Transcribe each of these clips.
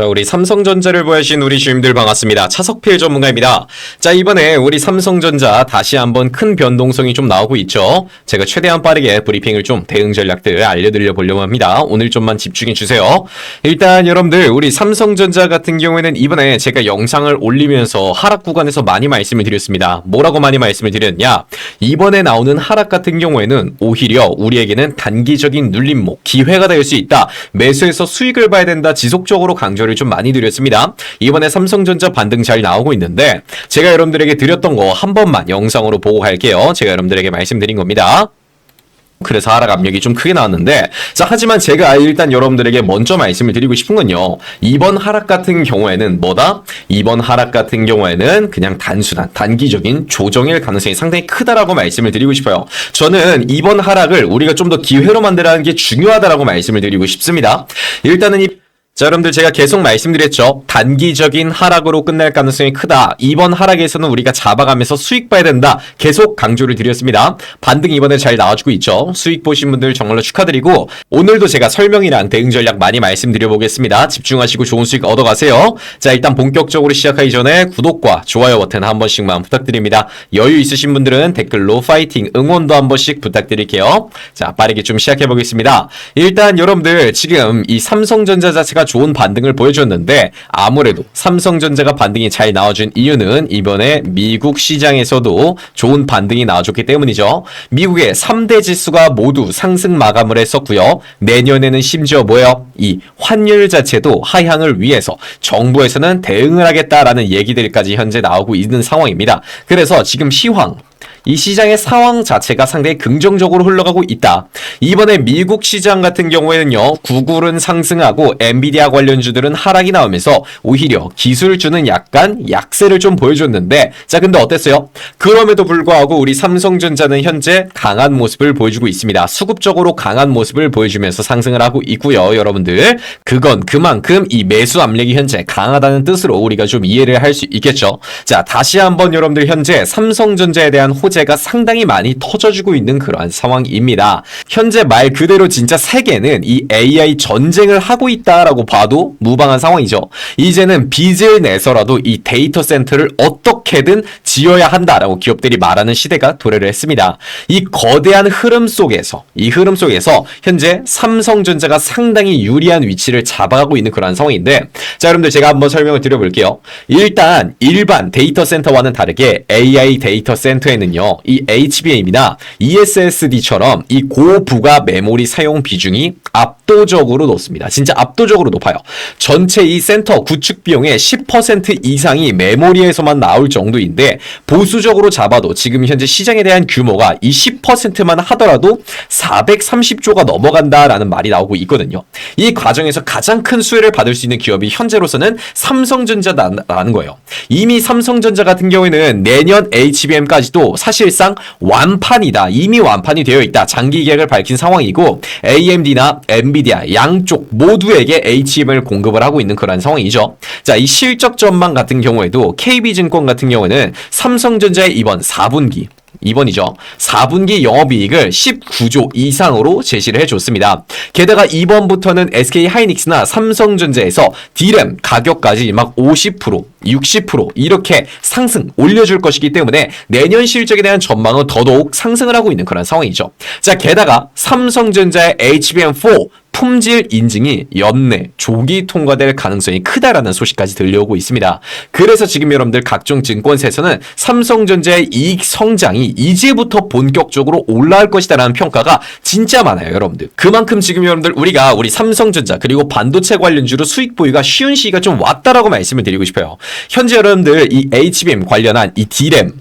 자, 우리 삼성전자를 보여주신 우리 주임들 반갑습니다. 차석필 전문가입니다. 자, 이번에 우리 삼성전자 다시 한번 큰 변동성이 좀 나오고 있죠. 제가 최대한 빠르게 브리핑을 좀 대응 전략들 알려드려 보려고 합니다. 오늘 좀만 집중해 주세요. 일단 여러분들 우리 삼성전자 같은 경우에는 이번에 제가 영상을 올리면서 하락 구간에서 많이 말씀을 드렸습니다. 뭐라고 많이 말씀을 드렸냐? 이번에 나오는 하락 같은 경우에는 오히려 우리에게는 단기적인 눌림목, 기회가 될 수 있다. 매수해서 수익을 봐야 된다. 지속적으로 강조를 좀 많이 드렸습니다. 이번에 삼성전자 반등 잘 나오고 있는데 제가 여러분들에게 드렸던 거 한 번만 영상으로 보고 갈게요. 제가 여러분들에게 말씀드린 겁니다. 그래서 하락 압력이 좀 크게 나왔는데 자 하지만 제가 일단 여러분들에게 먼저 말씀을 드리고 싶은 건요 이번 하락 같은 경우에는 뭐다 이번 하락 같은 경우에는 그냥 단순한 단기적인 조정일 가능성이 상당히 크다라고 말씀을 드리고 싶어요 저는 이번 하락을 우리가 좀 더 기회로 만들어가는 게 중요하다라고 말씀을 드리고 싶습니다 일단은 이 자, 여러분들 제가 계속 말씀드렸죠. 단기적인 하락으로 끝날 가능성이 크다. 이번 하락에서는 우리가 잡아가면서 수익 봐야 된다. 계속 강조를 드렸습니다. 반등 이번에 잘 나와주고 있죠. 수익 보신 분들 정말로 축하드리고 오늘도 제가 설명이랑 대응 전략 많이 말씀드려 보겠습니다. 집중하시고 좋은 수익 얻어가세요. 자, 일단 본격적으로 시작하기 전에 구독과 좋아요 버튼 한 번씩만 부탁드립니다. 여유 있으신 분들은 댓글로 파이팅 응원도 한 번씩 부탁드릴게요. 자, 빠르게 좀 시작해 보겠습니다. 일단 여러분들 지금 이 삼성전자 자체가 좋은 반등을 보여줬는데 아무래도 삼성전자가 반등이 잘 나와준 이유는 이번에 미국 시장에서도 좋은 반등이 나와줬기 때문이죠. 미국의 3대 지수가 모두 상승 마감을 했었고요. 내년에는 심지어 뭐예요? 이 환율 자체도 하향을 위해서 정부에서는 대응을 하겠다라는 얘기들까지 현재 나오고 있는 상황입니다. 그래서 지금 시황 이 시장의 상황 자체가 상당히 긍정적으로 흘러가고 있다. 이번에 미국 시장 같은 경우에는요, 구글은 상승하고 엔비디아 관련주들은 하락이 나오면서 오히려 기술주는 약간 약세를 좀 보여줬는데, 자, 근데 어땠어요? 그럼에도 불구하고 우리 삼성전자는 현재 강한 모습을 보여주고 있습니다. 수급적으로 강한 모습을 보여주면서 상승을 하고 있고요, 여러분들. 그건 그만큼 이 매수 압력이 현재 강하다는 뜻으로 우리가 좀 이해를 할 수 있겠죠. 자, 다시 한번 여러분들 현재 삼성전자에 대한 호 재가 상당히 많이 터져주고 있는 그러한 상황입니다. 현재 말 그대로 진짜 세계는 이 AI 전쟁을 하고 있다라고 봐도 무방한 상황이죠. 이제는 빚을 내서라도 이 데이터 센터를 어떻게든 지어야 한다라고 기업들이 말하는 시대가 도래를 했습니다. 이 거대한 흐름 속에서 이 흐름 속에서 현재 삼성전자가 상당히 유리한 위치를 잡아가고 있는 그러한 상황인데 자 여러분들 제가 한번 설명을 드려볼게요. 일단 일반 데이터 센터와는 다르게 AI 데이터 센터에는요 이 HBM이나 ESSD처럼 이 고부가 메모리 사용 비중이 압도적으로 높습니다. 진짜 압도적으로 높아요. 전체 이 센터 구축 비용의 10% 이상이 메모리에서만 나올 정도인데 보수적으로 잡아도 지금 현재 시장에 대한 규모가 이 10%만 하더라도 430조가 넘어간다라는 말이 나오고 있거든요. 이 과정에서 가장 큰 수혜를 받을 수 있는 기업이 현재로서는 삼성전자라는 거예요. 이미 삼성전자 같은 경우에는 내년 HBM까지도 사실상 완판이다. 이미 완판이 되어 있다. 장기 계획을 밝힌 상황이고 AMD나 엔비디아 양쪽 모두에게 HBM을 공급을 하고 있는 그런 상황이죠. 자, 이 실적 전망 같은 경우에도 KB증권 같은 경우에는 삼성전자의 이번 4분기 2번이죠. 4분기 영업이익을 19조 이상으로 제시를 해줬습니다. 게다가 2번부터는 SK 하이닉스나 삼성전자에서 D램 가격까지 막 50%, 60% 이렇게 상승 올려줄 것이기 때문에 내년 실적에 대한 전망은 더더욱 상승을 하고 있는 그런 상황이죠. 자, 게다가 삼성전자의 HBM4 품질 인증이 연내 조기 통과될 가능성이 크다라는 소식까지 들려오고 있습니다. 그래서 지금 여러분들 각종 증권사에서는 삼성전자의 이익 성장이 이제부터 본격적으로 올라갈 것이다라는 평가가 진짜 많아요, 여러분들. 그만큼 지금 여러분들 우리가 우리 삼성전자 그리고 반도체 관련주로 수익 보유가 쉬운 시기가 좀 왔다라고 말씀을 드리고 싶어요. 현재 여러분들 이 HBM 관련한 이 D램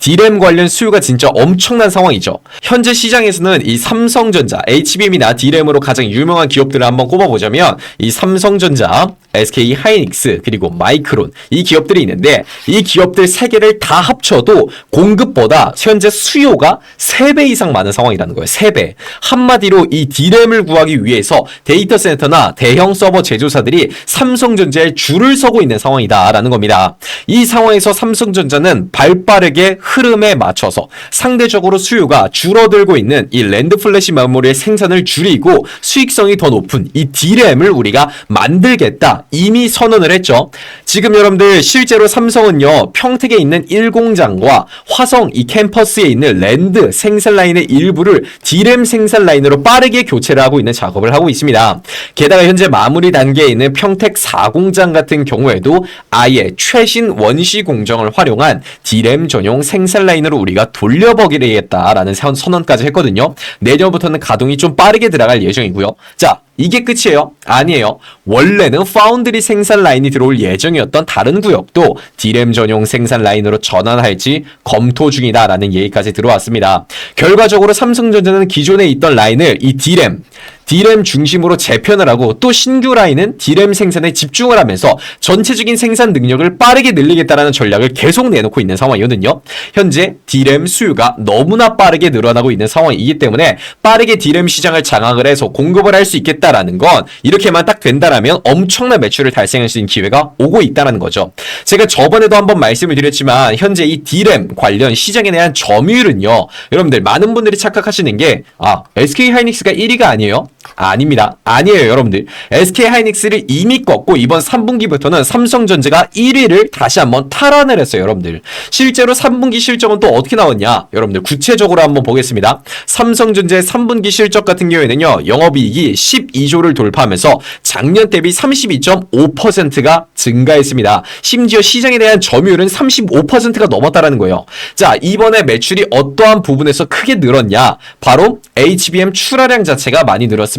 D램 관련 수요가 진짜 엄청난 상황이죠. 현재 시장에서는 이 삼성전자, HBM이나 D램으로 가장 유명한 기업들을 한번 꼽아보자면 이 삼성전자, SK 하이닉스, 그리고 마이크론 이 기업들이 있는데 이 기업들 세 개를 다 합쳐도 공급보다 현재 수요가 3배 이상 많은 상황이라는 거예요. 3배. 한마디로 이 D램을 구하기 위해서 데이터 센터나 대형 서버 제조사들이 삼성전자에 줄을 서고 있는 상황이다라는 겁니다. 이 상황에서 삼성전자는 발빠르게 흐름에 맞춰서 상대적으로 수요가 줄어들고 있는 이 랜드 플래시 메모리의 생산을 줄이고 수익성이 더 높은 이 D램을 우리가 만들겠다 이미 선언을 했죠. 지금 여러분들 실제로 삼성은요 평택에 있는 1공장과 화성 이 캠퍼스에 있는 랜드 생산 라인의 일부를 D램 생산 라인으로 빠르게 교체를 하고 있는 작업을 하고 있습니다. 게다가 현재 마무리 단계에 있는 평택 4공장 같은 경우에도 아예 최신 원시 공정을 활용한 D램 전용 생산 라인으로 우리가 돌려보기겠다라는 선언까지 했거든요. 내년부터는 가동이 좀 빠르게 들어갈 예정이고요. 자, 이게 끝이에요? 아니에요. 원래는 파운드리 생산 라인이 들어올 예정이었던 다른 구역도 D램 전용 생산 라인으로 전환할지 검토 중이다라는 얘기까지 들어왔습니다. 결과적으로 삼성전자는 기존에 있던 라인을 이 D램 D램 중심으로 재편을 하고 또 신규 라인은 D램 생산에 집중을 하면서 전체적인 생산 능력을 빠르게 늘리겠다라는 전략을 계속 내놓고 있는 상황이거든요. 현재 D램 수요가 너무나 빠르게 늘어나고 있는 상황이기 때문에 빠르게 D램 시장을 장악을 해서 공급을 할 수 있겠다라는 건 이렇게만 딱 된다라면 엄청난 매출을 달성할 수 있는 기회가 오고 있다는 거죠. 제가 저번에도 한번 말씀을 드렸지만 현재 이 D램 관련 시장에 대한 점유율은요. 여러분들 많은 분들이 착각하시는 게 아, SK 하이닉스가 1위가 아니에요. 아 닙니다. 아니에요, 여러분들. SK 하이닉스를 이미 꺾고 이번 3분기부터는 삼성전자가 1위를 다시 한번 탈환을 했어요, 여러분들. 실제로 3분기 실적은 또 어떻게 나왔냐? 여러분들 구체적으로 한번 보겠습니다. 삼성전자의 3분기 실적 같은 경우에는요. 영업이익이 12조를 돌파하면서 작년 대비 32.5%가 증가했습니다. 심지어 시장에 대한 점유율은 35%가 넘었다라는 거예요. 자, 이번에 매출이 어떠한 부분에서 크게 늘었냐? 바로 HBM 출하량 자체가 많이 늘었습니다.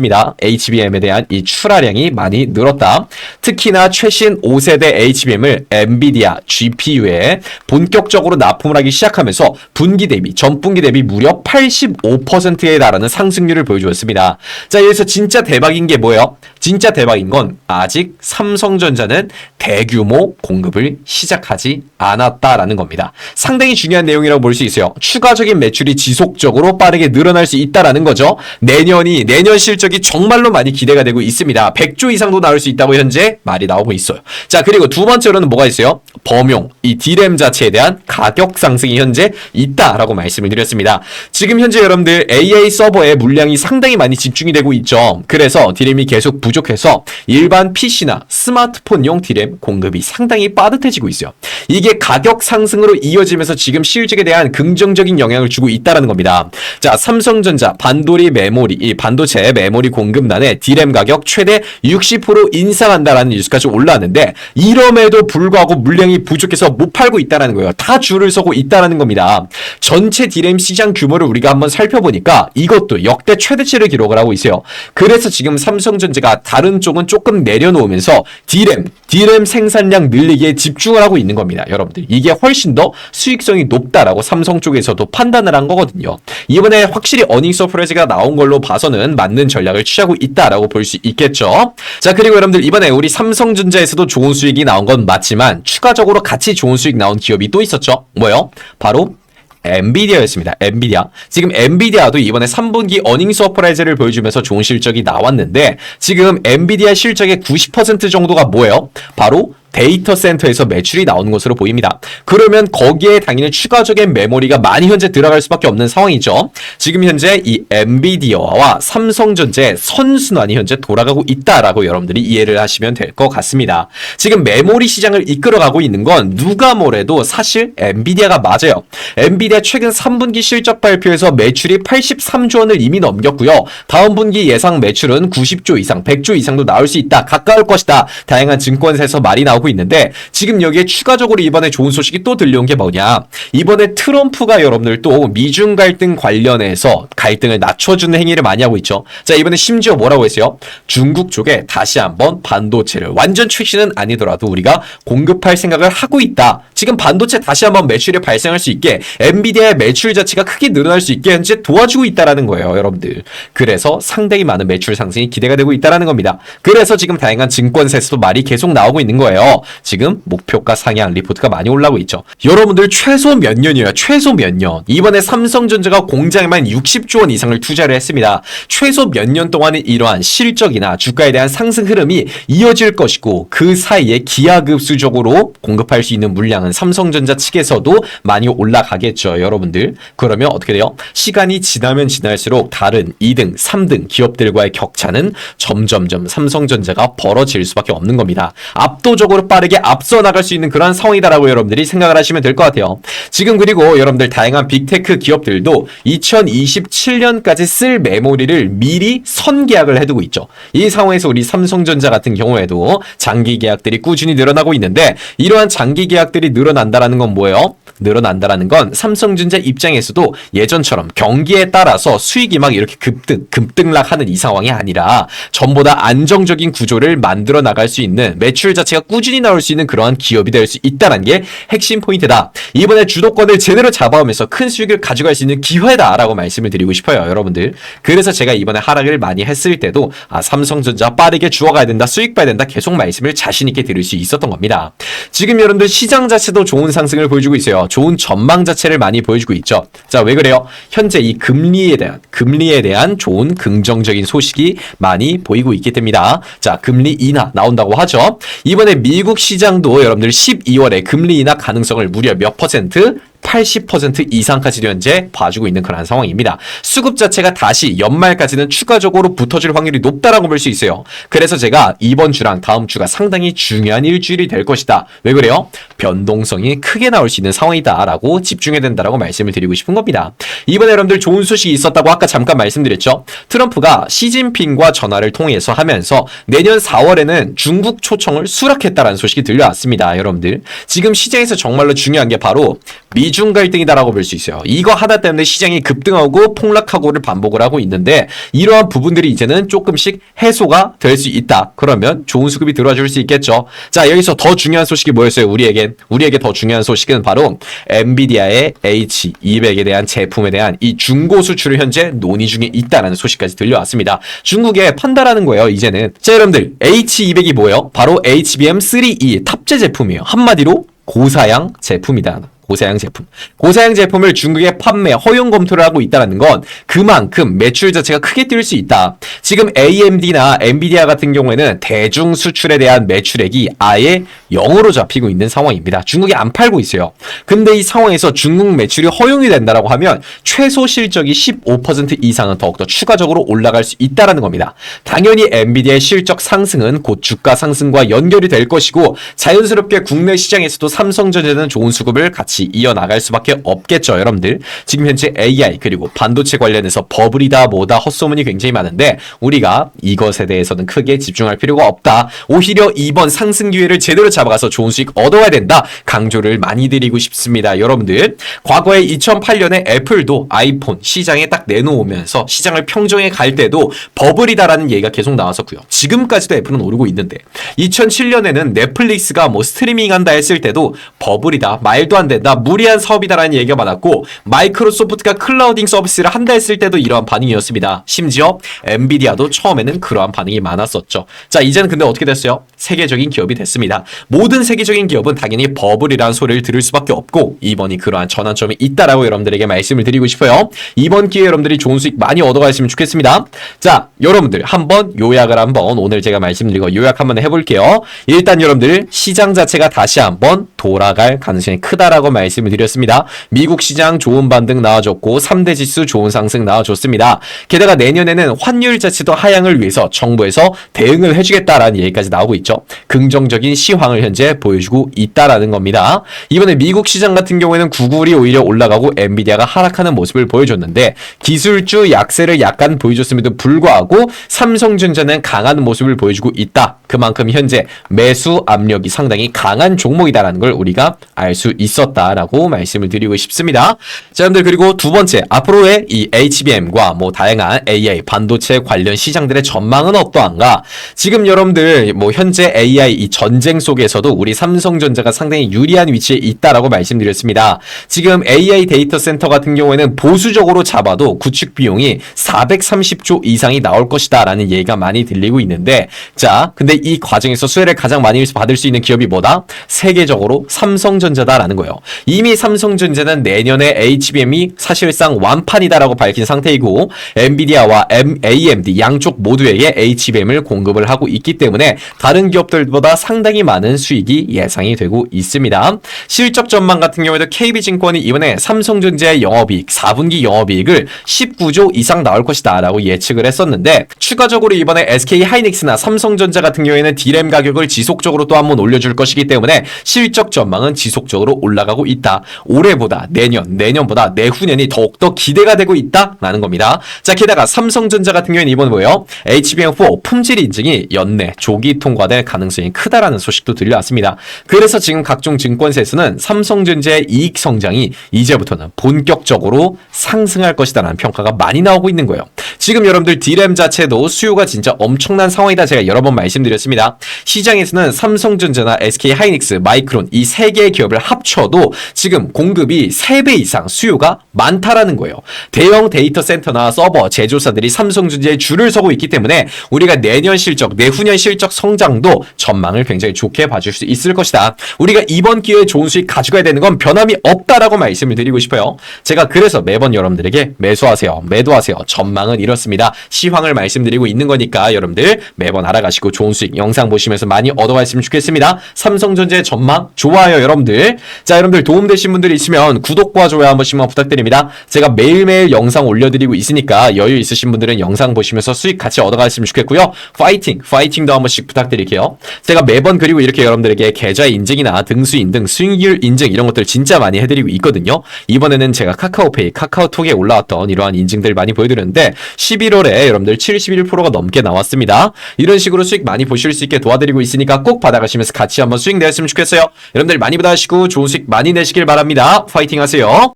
HBM에 대한 이 출하량이 많이 늘었다. 특히나 최신 5세대 HBM을 엔비디아 GPU에 본격적으로 납품을 하기 시작하면서 분기 대비, 전분기 대비 무려 85%에 달하는 상승률을 보여주었습니다. 자, 여기서 진짜 대박인 게 뭐예요? 진짜 대박인 건 아직 삼성전자는 대규모 공급을 시작하지 않았다라는 겁니다. 상당히 중요한 내용이라고 볼 수 있어요. 추가적인 매출이 지속적으로 빠르게 늘어날 수 있다라는 거죠. 내년이 내년 실적이 정말로 많이 기대가 되고 있습니다. 100조 이상도 나올 수 있다고 현재 말이 나오고 있어요. 자, 그리고 두 번째로는 뭐가 있어요? 범용, 이 D램 자체에 대한 가격 상승이 현재 있다라고 말씀을 드렸습니다. 지금 현재 여러분들 AI 서버에 물량이 상당히 많이 집중이 되고 있죠. 그래서 D램이 계속 부 족해서 일반 PC나 스마트폰용 D램 공급이 상당히 빠듯해지고 있어요. 이게 가격 상승으로 이어지면서 지금 실적에 대한 긍정적인 영향을 주고 있다라는 겁니다. 자, 삼성전자 반도리 메모리, 이 반도체 메모리 공급난에 D램 가격 최대 60% 인상한다라는 뉴스까지 올라왔는데 이럼에도 불구하고 물량이 부족해서 못 팔고 있다라는 거예요. 다 줄을 서고 있다라는 겁니다. 전체 D램 시장 규모를 우리가 한번 살펴보니까 이것도 역대 최대치를 기록을 하고 있어요. 그래서 지금 삼성전자 가 다른 쪽은 조금 내려놓으면서 D램, D램 생산량 늘리기에 집중을 하고 있는 겁니다. 여러분들. 이게 훨씬 더 수익성이 높다라고 삼성 쪽에서도 판단을 한 거거든요. 이번에 확실히 어닝 서프라이즈가 나온 걸로 봐서는 맞는 전략을 취하고 있다라고 볼 수 있겠죠. 자, 그리고 여러분들 이번에 우리 삼성전자에서도 좋은 수익이 나온 건 맞지만 추가적으로 같이 좋은 수익 나온 기업이 또 있었죠. 뭐요? 바로 엔비디아였습니다. 엔비디아. 지금 엔비디아도 이번에 3분기 어닝 서프라이즈를 보여주면서 좋은 실적이 나왔는데 지금 엔비디아 실적의 90% 정도가 뭐예요? 바로 데이터 센터에서 매출이 나오는 것으로 보입니다. 그러면 거기에 당연히 추가적인 메모리가 많이 현재 들어갈 수밖에 없는 상황이죠. 지금 현재 이 엔비디아와 삼성전자의 선순환이 현재 돌아가고 있다라고 여러분들이 이해를 하시면 될 것 같습니다. 지금 메모리 시장을 이끌어가고 있는 건 누가 뭐래도 사실 엔비디아가 맞아요. 엔비디아 최근 3분기 실적 발표에서 매출이 83조 원을 이미 넘겼고요. 다음 분기 예상 매출은 90조 이상, 100조 이상도 나올 수 있다. 가까울 것이다. 다양한 증권사에서 말이 나오고 있는데 지금 여기에 추가적으로 이번에 좋은 소식이 또 들려온 게 뭐냐? 이번에 트럼프가 여러분들 또 미중 갈등 관련해서 갈등을 낮춰주는 행위를 많이 하고 있죠. 자, 이번에 심지어 뭐라고 했어요? 중국 쪽에 다시 한번 반도체를 완전 출시는 아니더라도 우리가 공급할 생각을 하고 있다. 지금 반도체 다시 한번 매출이 발생할 수 있게 엔비디아의 매출 자체가 크게 늘어날 수 있게 현재 도와주고 있다라는 거예요, 여러분들. 그래서 상당히 많은 매출 상승이 기대가 되고 있다라는 겁니다. 그래서 지금 다양한 증권사에서도 말이 계속 나오고 있는 거예요. 지금 목표가 상향 리포트가 많이 올라오고 있죠. 여러분들 최소 몇 년이에요? 최소 몇 년? 이번에 삼성전자가 공장에만 60조 원 이상을 투자를 했습니다. 최소 몇 년 동안은 이러한 실적이나 주가에 대한 상승 흐름이 이어질 것이고 그 사이에 기하급수적으로 공급할 수 있는 물량은 삼성전자 측에서도 많이 올라가겠죠, 여러분들. 그러면 어떻게 돼요? 시간이 지나면 지날수록 다른 2등, 3등 기업들과의 격차는 점점점 삼성전자가 벌어질 수밖에 없는 겁니다. 압도적으로 빠르게 앞서 나갈 수 있는 그런 상황이다라고 여러분들이 생각을 하시면 될 것 같아요. 지금 그리고 여러분들 다양한 빅테크 기업들도 2027년까지 쓸 메모리를 미리 선계약을 해두고 있죠. 이 상황에서 우리 삼성전자 같은 경우에도 장기 계약들이 꾸준히 늘어나고 있는데 이러한 장기 계약들이 늘어난다라는 건 뭐예요? 늘어난다라는 건 삼성전자 입장에서도 예전처럼 경기에 따라서 수익이 막 이렇게 급등, 급등락하는 이 상황이 아니라 전보다 안정적인 구조를 만들어 나갈 수 있는 매출 자체가 꾸준히 나올 수 있는 그러한 기업이 될 수 있다는 게 핵심 포인트다. 이번에 주도권을 제대로 잡아오면서 큰 수익을 가져갈 수 있는 기회다라고 말씀을 드리고 싶어요, 여러분들. 그래서 제가 이번에 하락을 많이 했을 때도 아, 삼성전자 빠르게 주워가야 된다, 수익 봐야 된다 계속 말씀을 자신 있게 드릴 수 있었던 겁니다. 지금 여러분들 시장 자체도 좋은 상승을 보여주고 있어요. 좋은 전망 자체를 많이 보여주고 있죠. 자, 왜 그래요? 현재 이 금리에 대한 금리에 대한 좋은 긍정적인 소식이 많이 보이고 있기 때문이다. 자, 금리 인하 나온다고 하죠. 이번에 미국 시장도 여러분들 12월에 금리 인하 가능성을 무려 몇 퍼센트 80% 이상까지 현재 봐주고 있는 그런 상황입니다. 수급 자체가 다시 연말까지는 추가적으로 붙어질 확률이 높다라고 볼 수 있어요. 그래서 제가 이번 주랑 다음 주가 상당히 중요한 일주일이 될 것이다. 왜 그래요? 변동성이 크게 나올 수 있는 상황이다라고 집중해야 된다라고 말씀을 드리고 싶은 겁니다. 이번에 여러분들 좋은 소식이 있었다고 아까 잠깐 말씀드렸죠. 트럼프가 시진핑과 전화를 통해서 하면서 내년 4월에는 중국 초청을 수락했다라는 소식이 들려왔습니다. 여러분들. 지금 시장에서 정말로 중요한 게 바로 미중 갈등이다라고 볼 수 있어요. 이거 하나 때문에 시장이 급등하고 폭락하고를 반복을 하고 있는데 이러한 부분들이 이제는 조금씩 해소가 될 수 있다. 그러면 좋은 수급이 들어와 줄 수 있겠죠. 자, 여기서 더 중요한 소식이 뭐였어요? 우리에겐 우리에게 더 중요한 소식은 바로 엔비디아의 H200에 대한 제품에 대한 이 중고 수출을 현재 논의 중에 있다라는 소식까지 들려왔습니다. 중국에 판다라는 거예요, 이제는. 자, 여러분들 H200이 뭐예요? 바로 HBM3E 탑재 제품이에요. 한마디로 고사양 제품이다. 고사양 제품. 고사양 제품을 중국에 판매 허용 검토를 하고 있다는 건 그만큼 매출 자체가 크게 뛸 수 있다. 지금 AMD나 엔비디아 같은 경우에는 대중 수출에 대한 매출액이 아예 0으로 잡히고 있는 상황입니다. 중국이 안 팔고 있어요. 근데 이 상황에서 중국 매출이 허용이 된다라고 하면 최소 실적이 15% 이상은 더욱더 추가적으로 올라갈 수 있다라는 겁니다. 당연히 엔비디아의 실적 상승은 곧 주가 상승과 연결이 될 것이고 자연스럽게 국내 시장에서도 삼성전자는 좋은 수급을 같이 이어나갈 수밖에 없겠죠, 여러분들. 지금 현재 AI 그리고 반도체 관련해서 버블이다 뭐다 헛소문이 굉장히 많은데 우리가 이것에 대해서는 크게 집중할 필요가 없다. 오히려 이번 상승 기회를 제대로 잡아가서 좋은 수익 얻어야 된다. 강조를 많이 드리고 싶습니다, 여러분들. 과거에 2008년에 애플도 아이폰 시장에 딱 내놓으면서 시장을 평정해 갈 때도 버블이다라는 얘기가 계속 나왔었고요. 지금까지도 애플은 오르고 있는데 2007년에는 넷플릭스가 뭐 스트리밍 한다 했을 때도 버블이다 말도 안 된다 무리한 사업이다라는 얘기가 많았고 마이크로소프트가 클라우딩 서비스를 한다 했을 때도 이러한 반응이었습니다. 심지어 엔비디아도 처음에는 그러한 반응이 많았었죠. 자 이제는 근데 어떻게 됐어요? 세계적인 기업이 됐습니다. 모든 세계적인 기업은 당연히 버블이라는 소리를 들을 수밖에 없고 이번이 그러한 전환점이 있다라고 여러분들에게 말씀을 드리고 싶어요. 이번 기회에 여러분들이 좋은 수익 많이 얻어가셨으면 좋겠습니다. 자 여러분들 한번 요약을 한번 오늘 제가 말씀드리고 요약 한번 해볼게요. 일단 여러분들 시장 자체가 다시 한번 돌아갈 가능성이 크다라고 말씀을 드렸습니다. 미국 시장 좋은 반등 나와줬고 3대 지수 좋은 상승 나와줬습니다. 게다가 내년에는 환율 자체도 하향을 위해서 정부에서 대응을 해주겠다라는 얘기까지 나오고 있죠. 긍정적인 시황을 현재 보여주고 있다라는 겁니다. 이번에 미국 시장 같은 경우에는 구글이 오히려 올라가고 엔비디아가 하락하는 모습을 보여줬는데 기술주 약세를 약간 보여줬음에도 불구하고 삼성전자는 강한 모습을 보여주고 있다. 그만큼 현재 매수 압력이 상당히 강한 종목이다라는 걸 것을 우리가 알 수 있었다라고 말씀을 드리고 싶습니다. 자, 여러분들 그리고 두 번째 앞으로의 이 HBM과 뭐 다양한 AI 반도체 관련 시장들의 전망은 어떠한가? 지금 여러분들 뭐 현재 AI 이 전쟁 속에서도 우리 삼성전자가 상당히 유리한 위치에 있다라고 말씀드렸습니다. 지금 AI 데이터 센터 같은 경우에는 보수적으로 잡아도 구축 비용이 430조 이상이 나올 것이다라는 얘기가 많이 들리고 있는데 자, 근데 이 과정에서 수혜를 가장 많이 받을 수 있는 기업이 뭐다? 세계적으로 삼성전자다라는 거예요. 이미 삼성전자는 내년에 HBM이 사실상 완판이다라고 밝힌 상태이고 엔비디아와 AMD 양쪽 모두에게 HBM을 공급을 하고 있기 때문에 다른 기업들보다 상당히 많은 수익이 예상이 되고 있습니다. 실적 전망 같은 경우에도 KB증권이 이번에 삼성전자의 영업이익 4분기 영업이익을 19조 이상 나올 것이다라고 예측을 했었는데 추가적으로 이번에 SK 하이닉스나 삼성전자 같은 경우에는 D램 가격을 지속적으로 또 한 번 올려줄 것이기 때문에 실적 전망은 지속적으로 올라가고 있다. 올해보다 내년, 내년보다 내후년이 더욱더 기대가 되고 있다라는 겁니다. 자, 게다가 삼성전자 같은 경우에는 이번에 뭐예요? HBM4 품질 인증이 연내 조기 통과될 가능성이 크다라는 소식도 들려왔습니다. 그래서 지금 각종 증권사에서는 삼성전자의 이익 성장이 이제부터는 본격적으로 상승할 것이다라는 평가가 많이 나오고 있는 거예요. 지금 여러분들 D램 자체도 수요가 진짜 엄청난 상황이다 제가 여러 번 말씀드렸습니다. 시장에서는 삼성전자나 SK 하이닉스, 마이크론 이세 개의 기업을 합쳐도 지금 공급이 3배 이상 수요가 많다라는 거예요. 대형 데이터 센터나 서버 제조사들이 삼성전자에 줄을 서고 있기 때문에 우리가 내년 실적, 내후년 실적 성장도 전망을 굉장히 좋게 봐줄 수 있을 것이다. 우리가 이번 기회에 좋은 수익 가져가야 되는 건 변함이 없다라고 말씀을 드리고 싶어요. 제가 그래서 매번 여러분들에게 매수하세요, 매도하세요. 전망은 이렇습니다. 시황을 말씀드리고 있는 거니까 여러분들 매번 알아가시고 좋은 수익 영상 보시면서 많이 얻어가셨으면 좋겠습니다. 삼성전자의 전망 좋 아요 여러분들. 자 여러분들 도움되신 분들이 있으면 구독과 좋아요 한 번씩만 부탁드립니다. 제가 매일매일 영상 올려드리고 있으니까 여유 있으신 분들은 영상 보시면서 수익 같이 얻어가셨으면 좋겠고요. 파이팅, 파이팅도 한 번씩 부탁드릴게요. 제가 매번 그리고 이렇게 여러분들에게 계좌 인증이나 등수 인증, 수익률 인증 이런 것들 진짜 많이 해드리고 있거든요. 이번에는 제가 카카오페이, 카카오톡에 올라왔던 이러한 인증들 많이 보여드렸는데 11월에 여러분들 71%가 넘게 나왔습니다. 이런 식으로 수익 많이 보실 수 있게 도와드리고 있으니까 꼭 받아가시면서 같이 한번 수익 내셨으면 좋겠어요. 여러분들 많이 받아가시고 좋은 수익 많이 내시길 바랍니다. 파이팅 하세요.